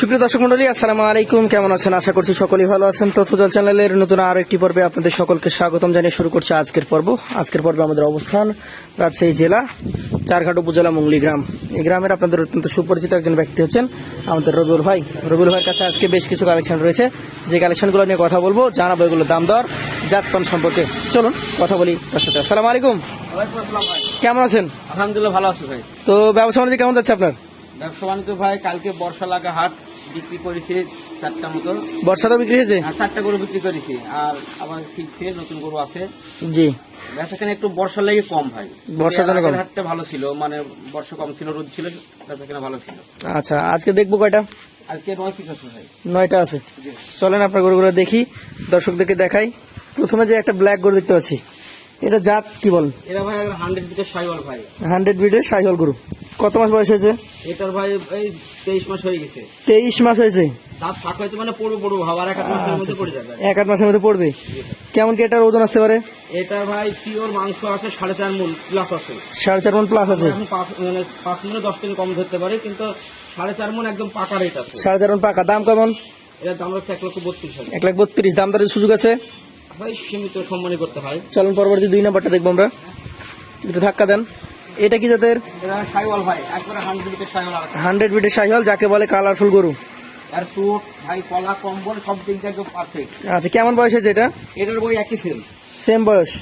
সুপ্রিয় দর্শক মন্ডলী আসসালামু আলাইকুম। কেমন আছেন? আশা করছি সকলেই ভালো আছেন। তথ্যদল চ্যানেলের নতুন আরও একটি পর্বে আপনাদের সকলকে স্বাগতম জানিয়ে শুরু করছি আজকের পর্ব। আজকের পর্বে আমাদের অবস্থান রাজশাহী জেলা চারঘাট উপজেলা মুংলি গ্রাম। এই গ্রামের আপনাদের অত্যন্ত সুপরিচিত একজন ব্যক্তি হচ্ছেন আমাদের রবিউল ভাই। রবিউল ভাইয়ের কাছে আজকে বেশ কিছু কালেকশন রয়েছে। যে কালেকশনগুলো নিয়ে কথা বলব জানাব এগুলো দাম দর জাতপান সম্পর্কে। চলুন কথা বলি তার সাথে। আসসালামু আলাইকুম। কেমন আছেন? আলহামদুলিল্লাহ ভালো আছে ভাই। তো ব্যবসা বাণিজ্য কেমন যাচ্ছে আপনার? ব্যবসা বাণিজ্য ভাই কালকে বর্ষা লাগা হাট। বিক্রি করেছি চারটা মতো। বর্ষাটা বিক্রি হয়েছে? আর চারটা গরু বিক্রি করেছি। আর আবার ফিরছে নতুন গরু আছে। জি। বেচাকেনা একটু বর্ষা লেগে কম ভাই। বর্ষার জন্য কম। হাটটা ভালো ছিল মানে বর্ষা কম ছিল রোদ ছিল বেচাকেনা ভালো ছিল। আচ্ছা আজকে দেখব কয়টা? আজকে নয় পিস আছে ভাই। নয়টা আছে। চলেন আপনার গরুগুলো দেখি দর্শকদেরকে দেখাই। প্রথমে যে একটা ব্ল্যাক গরু দেখতে পাচ্ছি এটা জাত কি বলেন? এটা ভাই হান্ড্রেড পিসের সাইওয়াল ভাই। হান্ড্রেড বিডের সাইহল গরু। কত মাস বয়স হয়েছে? এটার ভাই এই তেইশ মাস হয়ে গেছে। তেইশ মাস হয়েছে। দাঁত ফাঁক হয়তো মানে পড়ব পড়ব ভাব। আর এক মাসের মধ্যে পড়ে যাবে। এক আধ মাসের মধ্যে পড়বে। কেমন কি এটার ওজন আসতে পারে? এটার ভাই পিওর মাংস আছে সাড়ে চার প্লাস আছে। সাড়ে চার মন প্লাস আছে। পাঁচ মানে পাঁচ মিনিট দশ কেজি কম ধরতে পারে কিন্তু সাড়ে চার মন একদম পাকা রেট আছে। সাড়ে চার মন পাকা। দাম কেমন? এটার দাম হচ্ছে এক লক্ষ বত্রিশ এক লাখ বত্রিশ। দাম দরের সুযোগ আছে? ভাই সীমিত সম্মানই করতে হয়। চলুন পরবর্তী দুই নাম্বারটা দেখব আমরা। একটু ধাক্কা দেন। এটা কি জাতের? এরা সাইওয়াল ভাই একবারে হান্ড্রেড বিডের সাইহল যাকে বলে কালারফুল গরু। আর ভাই কলা কম্বল সব দিক পারফেক্ট আচ্ছা কেমন বয়স হয়েছে এটা? এটার বই একই সেল সেম বয়স?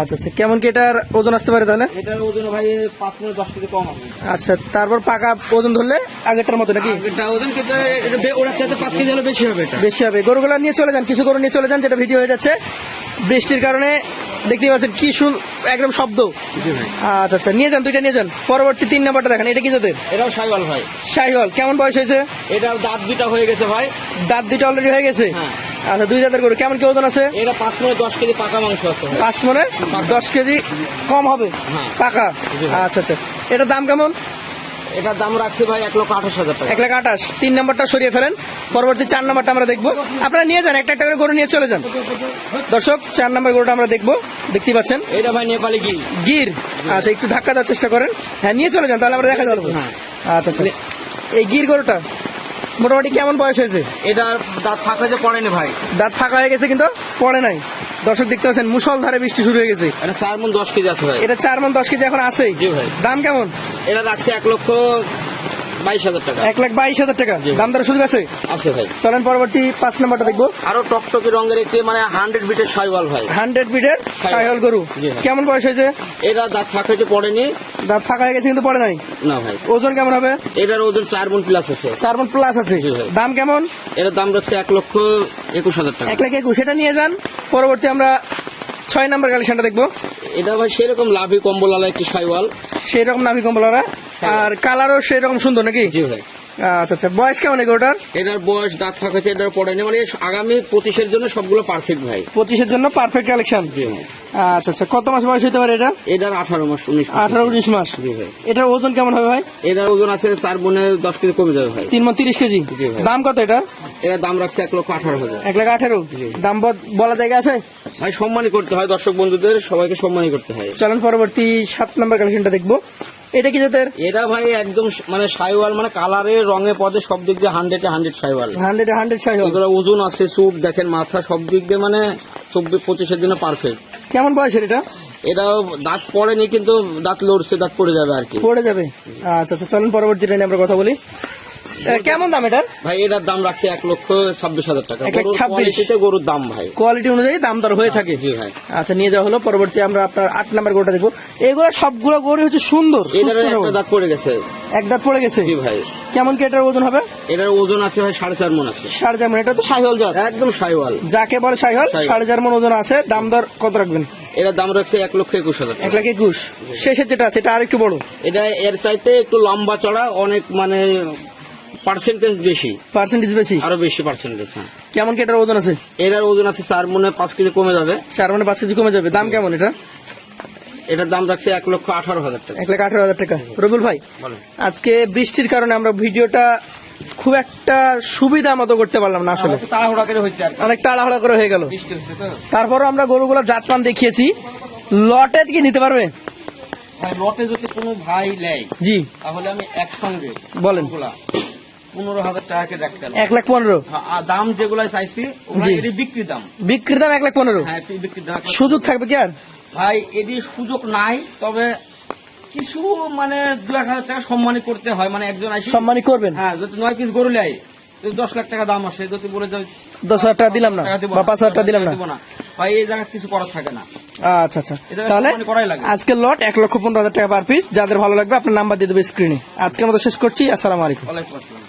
আচ্ছা আচ্ছা। কেমন কি এটার ওজন আসতে পারে তাহলে? এটার ওজন ভাই পাঁচ মিনিট দশ কেজি কম হবে। আচ্ছা তারপর পাকা ওজন ধরলে আগেরটার মতো নাকি? ওজন কিন্তু চাইতে পাঁচ কেজি হলে বেশি হবে এটা। বেশি হবে। গরুগুলা নিয়ে চলে যান কিছু গরু নিয়ে চলে যান যেটা ভিডিও হয়ে যাচ্ছে। বৃষ্টির কারণে দেখতেই পাচ্ছেন কি শুন একদম শব্দ। আচ্ছা আচ্ছা নিয়ে যান দুইটা নিয়ে যান। পরবর্তী তিন নাম্বারটা দেখেন এটা কি যাদের এটাও সাইওয়াল ভাই। শাহিওয়াল কেমন বয়স হয়েছে? এটা দাঁত দুটা হয়ে গেছে ভাই। দাঁত দুইটা অলরেডি হয়ে গেছে? হ্যাঁ। আচ্ছা দুই দাঁতের গরু কেমন কি ওজন আছে? এটা পাঁচ মিনিট দশ কেজি পাকা মাংস আছে পাঁচ মনে দশ কেজি কম হবে? হ্যাঁ। পাকা? আচ্ছা আচ্ছা। এটার দাম কেমন? এটার দাম রাখছি ভাই এক লক্ষ আঠাশ হাজার টাকা। এক লাখ আঠাশ। তিন নাম্বারটা সরিয়ে ফেলেন। পরবর্তী চার নাম্বারটা আমরা দেখব। আপনারা নিয়ে যান একটা একটা করে গরু নিয়ে চলে যান। দর্শক চার নাম্বার গরুটা আমরা দেখব। দেখতেই পাচ্ছেন। এটা ভাই নেপালি কি গির। আচ্ছা একটু ধাক্কা দেওয়ার চেষ্টা করেন। হ্যাঁ নিয়ে চলে যান তাহলে আমরা দেখা যাব। হ্যাঁ। আচ্ছা আচ্ছা। এই গির গরুটা মোটামুটি কেমন বয়স হয়েছে? এটার দাঁত ফাঁকা যে পড়েনি ভাই। দাঁত ফাঁকা হয়ে গেছে কিন্তু পড়ে নাই। দর্শক দেখতে পাচ্ছেন মুসলধারে বৃষ্টি শুরু হয়ে গেছে। এটা চার মন দশ কেজি আছে ভাই। এটা চার মন দশ কেজি এখন আছে জি ভাই। দাম কেমন? এটা রাখছে এক লক্ষ বাইশ হাজার টাকা। এক লাখ বাইশ হাজার টাকা। দাম দর সুযোগ আছে? আছে ভাই। চলেন পরবর্তী পাঁচ নাম্বারটা দেখব। আরও টকটকি রঙের একটি মানে হান্ড্রেড বিটের সাইওয়াল ভাই। হান্ড্রেড বিটের সাইহল গরু। কেমন বয়স হয়েছে? এটা দাঁত ফাঁকা যে পড়েনি। দাঁত ফাঁকা হয়ে গেছে কিন্তু পড়ে নাই? না ভাই। ওজন কেমন হবে? এটার ওজন চার মন প্লাস আছে। চার মন প্লাস আছে। দাম কেমন? এটার দাম রাখছে এক লক্ষ একুশ হাজার টাকা। এক লাখ একুশ। এটা নিয়ে যান। পরবর্তী আমরা ছয় নাম্বার কালেকশনটা দেখব। এটা ভাই সেরকম লাভি কম্বল আলা একটি সাইওয়াল। সেরকম লাভি কম্বল কম্বলারা আর কালারও সেরকম সুন্দর নাকি? জি ভাই। আচ্ছা আচ্ছা। বয়স কেমন এটার বয়স দাঁত ফাঁকা আছে এটার পড়েনি মানে আগামী পঁচিশের জন্য সবগুলো পারফেক্ট ভাই। পঁচিশের জন্য পারফেক্ট কালেকশন আচ্ছা আচ্ছা। কত মাস বয়স হতে পারে এটা? এটার আঠারো মাস উনিশ আঠারো উনিশ মাস। এটার ওজন কেমন হবে ভাই? এটার ওজন আছে চার বনে দশ কেজি কমে যাবে ভাই। তিন মন তিরিশ কেজি? দাম কত এটা এটার দাম রাখছে এক লক্ষ আঠারো হাজার। এক লাখ আঠেরো। দাম বলা জায়গা আছে? ভাই সম্মানই করতে হয় দর্শক বন্ধুদের সবাইকে সম্মানই করতে হয়। চলেন পরবর্তী সাত নম্বর কালেকশনটা দেখব। এটা কি জাতের? এটা ভাই একদম মানে সাইওয়াল মানে কালারে রঙে পদে সব দিক দিয়ে hundred hundred Sahiwal. Hundred hundred Sahiwal. এগুলো ওজন আছে সুপ দেখেন মাথা সব দিক দিয়ে মানে চব্বিশ পঁচিশের দিনে পারফেক্ট কেমন বয়সের এটা? এটা দাঁত পড়েনি কিন্তু দাঁত লড়ছে দাঁত পড়ে যাবে আর কি। পড়ে যাবে। আচ্ছা আচ্ছা চলুন পরবর্তী নিয়ে আমরা কথা বলি। কেমন দাম এটার? ভাই এটার দাম রাখছে এক লক্ষ ছাব্বিশ হাজার টাকা। গরুর দাম ভাই। কোয়ালিটি অনুযায়ী দাম দর হয়ে থাকে। জি ভাই। আচ্ছা নিয়ে যাওয়া হলো। পরবর্তী আমরা আপনার আট নাম্বার গরুটা দেখব। এগুলো সবগুলো গরু হচ্ছে সুন্দর একটা দাঁত পড়ে গেছে। এক দাঁত পড়ে গেছে? জি ভাই। কেমন কি এটার ওজন হবে? এটার ওজন আছে ভাই সাড়ে চার মন আছে। সাড়ে চার মন। এটা তো সাইহল জাত। একদম সাইওয়াল যাকে বলে সাইহল। সাড়ে চার মন ওজন আছে। দাম দর কত রাখবেন? এটার দাম রাখছে এক লক্ষ একুশ হাজার এক লাখ একুশ। শেষের যেটা আছে এটা আর একটু বড়। এটা এর চাইতে একটু লম্বা চড়া অনেক মানে পার্সেন্টেজ বেশি। পার্সেন্টেজ বেশি? আরও বেশি পার্সেন্টেজ হ্যাঁ। কেমন কি এটার ওজন আছে? এটার ওজন আছে চার মনে পাঁচ কেজি কমে যাবে। চার মানে পাঁচ কেজি কমে যাবে। দাম কেমন এটা? এটার দাম রাখছে এক লক্ষ আঠারো হাজার টাকা। এক লাখ আঠারো হাজার টাকা। রবিউল ভাই আজকে বৃষ্টির কারণে আমরা ভিডিওটা খুব একটা সুবিধা মতো করতে পারলাম না আসলে। অনেক তাড়াহুড়া করে হয়ে গেল। তারপরও আমরা গরুগুলো জাতমান দেখিয়েছি। লটে কি নিতে পারবে? লটে যদি কোনো ভাই নেয় জি। তাহলে আমি একসঙ্গে বলেন। পনেরো হাজার রাখতে এক লাখ পনেরো? হ্যাঁ, দাম যেগুলো চাইছি বিক্রি দাম। বিক্রির দাম এক লাখ পনেরো? হ্যাঁ বিক্রি দাম সুযোগ থাকবে কি আর? ভাই এটি সুযোগ নাই তবে কিছু মানে দু এক হাজার টাকা সম্মানী করতে হয়। মানে একজন সম্মানী করবেন? হ্যাঁ যদি নয় পিস গরু লাই দশ লাখ টাকা দাম আসে যদি বলে দশ হাজার টাকা দিলাম না বা পাঁচ হাজার টাকা দিলাম না। ভাই এই জায়গায় কিছু করার থাকে না। আচ্ছা আচ্ছা। তাহলে। আজকের লট এক লক্ষ পনেরো হাজার টাকা পার পিস যাদের ভালো লাগবে আপনার নাম্বার দিয়ে দেবে স্ক্রিনে আজকের মতো শেষ করছি আসসালামু আলাইকুম। ওয়ালাইকুম আসসালাম।